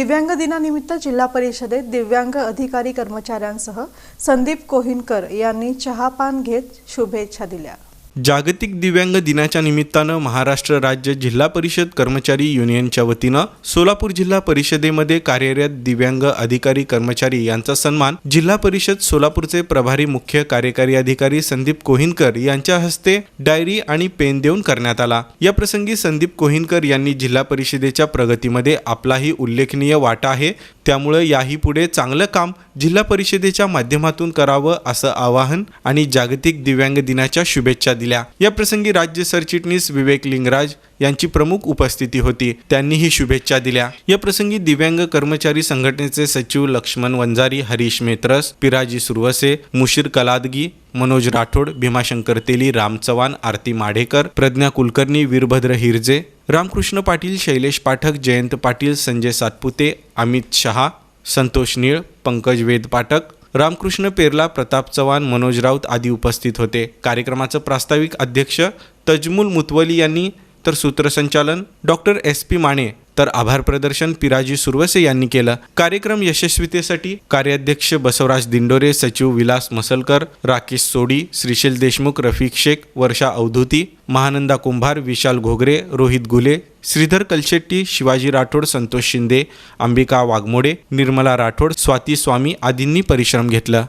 दिव्यांग दिनानिमित्त जिल्हा परिषदेत दिव्यांग अधिकारी कर्मचाऱ्यांसह संदीप कोहिनकर यांनी चहापान घेत शुभेच्छा दिल्या. जागतिक दिव्यांग दिनाच्या निमित्तानं महाराष्ट्र राज्य जिल्हा परिषद कर्मचारी युनियनच्या वतीनं सोलापूर जिल्हा परिषदेमध्ये कार्यरत दिव्यांग अधिकारी कर्मचारी यांचा सन्मान जिल्हा परिषद सोलापूरचे प्रभारी मुख्य कार्यकारी अधिकारी संदीप कोहिनकर यांच्या हस्ते डायरी आणि पेन देऊन करण्यात आला. या प्रसंगी संदीप कोहिनकर यांनी जिल्हा परिषदेच्या प्रगतीमध्ये आपलाही उल्लेखनीय वाटा आहे. त्यामुळे याही पुढे चांगलं काम जिल्हा परिषदेच्या माध्यमातून करावं असं आवाहन आणि जागतिक दिव्यांग दिनाच्या शुभेच्छा दिल्या. या प्रसंगी राज्य सरचिटणीस विवेक लिंगराज यांची प्रमुख उपस्थिती होती. त्यांनीही शुभेच्छा दिल्या. या प्रसंगी दिव्यांग कर्मचारी संघटनेचे सचिव लक्ष्मण वंजारी हरीश मेत्रस पिराजी सुरवसे मुशीर कलादगी मनोज राठोड भीमाशंकर तेली राम चव्हाण आरती माढेकर प्रज्ञा कुलकर्णी वीरभद्र हिरजे रामकृष्ण पाटील शैलेश पाठक जयंत पाटील संजय सातपुते अमित शहा संतोष निळ पंकज वेद पाठक रामकृष्ण पेरला प्रताप चव्हाण मनोज राऊत आदी उपस्थित होते. कार्यक्रमाचं प्रास्ताविक अध्यक्ष तजमुल मुतवली यांनी तर सूत्रसंचालन डॉक्टर एस पी माने तर आभार प्रदर्शन पिराजी सुरवसे यांनी केलं. कार्यक्रम यशस्वीतेसाठी कार्याध्यक्ष बसवराज दिंडोरे सचिव विलास मसलकर राकेश सोडी श्रीशील देशमुख रफिक शेख वर्षा अवधूती महानंदा कुंभार विशाल घोगरे रोहित गुले श्रीधर कलशेट्टी शिवाजी राठोड संतोष शिंदे अंबिका वाघमोडे निर्मला राठोड स्वाती स्वामी आदींनी परिश्रम घेतला.